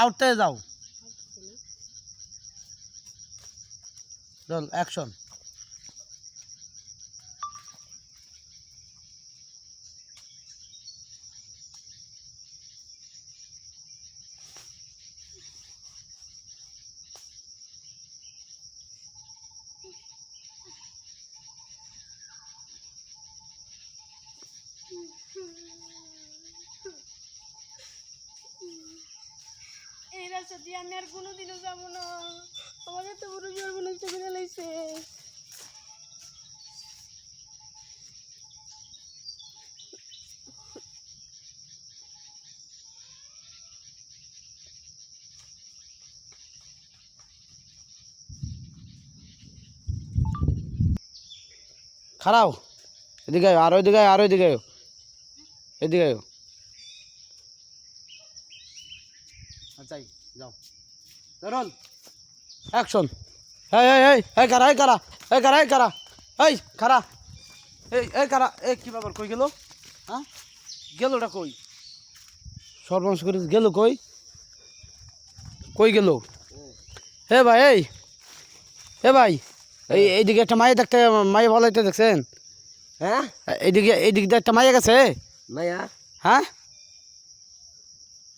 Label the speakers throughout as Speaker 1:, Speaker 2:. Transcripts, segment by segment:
Speaker 1: Out যাও। চল। Action
Speaker 2: রাস্তা দিয়ে আমি আর কোনোদিনও যাব না। আমার এত বড় করে
Speaker 1: খারাও এদিকে আরও এদিকে আরও এদিকে এদিকে আচ্ছা যাও। রোল অ্যাকশন এই এই এই এই কারা এই কারা এই কারা এই কারা এই খারা এই এই কারা এই কি ব্যাপার কই গেল? হ্যাঁ? গেল ওটা কই? সর্বনাশ করে গেল কই? কই গেল? হে ভাই এই হে ভাই এই এইদিকে একটা মায়ে দেখতে মায়ে ভালো হইতে দেখছেন?
Speaker 3: হ্যাঁ?
Speaker 1: এইদিকে এইদিকে একটা মাইয়া গেছে?
Speaker 3: মায়া?
Speaker 1: হ্যাঁ?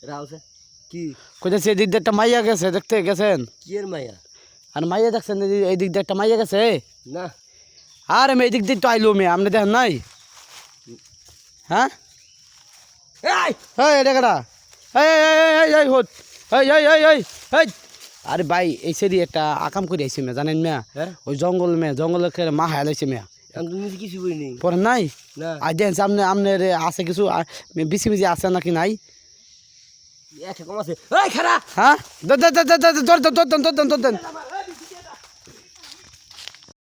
Speaker 3: রাউসে কি?
Speaker 1: কোথায় এদিক দিয়ে একটা মাইয়া গেছে দেখতে গেছেন?
Speaker 3: কি এর মায়া
Speaker 1: আর মাইয়া দেখছেন এই- দিক দিয়ে একটা মাইয়া গেছে?
Speaker 3: না।
Speaker 1: আর আমি এই দিক দিয়ে তো আইলো মেয়ে আপনি দেখেন নাই? হ্যাঁ?
Speaker 3: এই!
Speaker 1: এটা কাটা এই হোত। এই এই এই এই এই। আরে ভাই এই সেরি একটা আকাম করে আইছি মেয়ে জানেন মেয়া
Speaker 3: হ্যাঁ?
Speaker 1: ওই জঙ্গল মেয়ে জঙ্গলের মা। হায়ালাইছে মেয়া
Speaker 3: কিছু
Speaker 1: পরে নাই?
Speaker 3: না।
Speaker 1: আর সামনে আপনার আছে কিছু বেশি বেশি আছে নাকি নাই?
Speaker 3: একটা কম আছে এই খারা
Speaker 1: হ্যাঁ ধর ধর ধর ধর ধর ধর ধর ধর ধর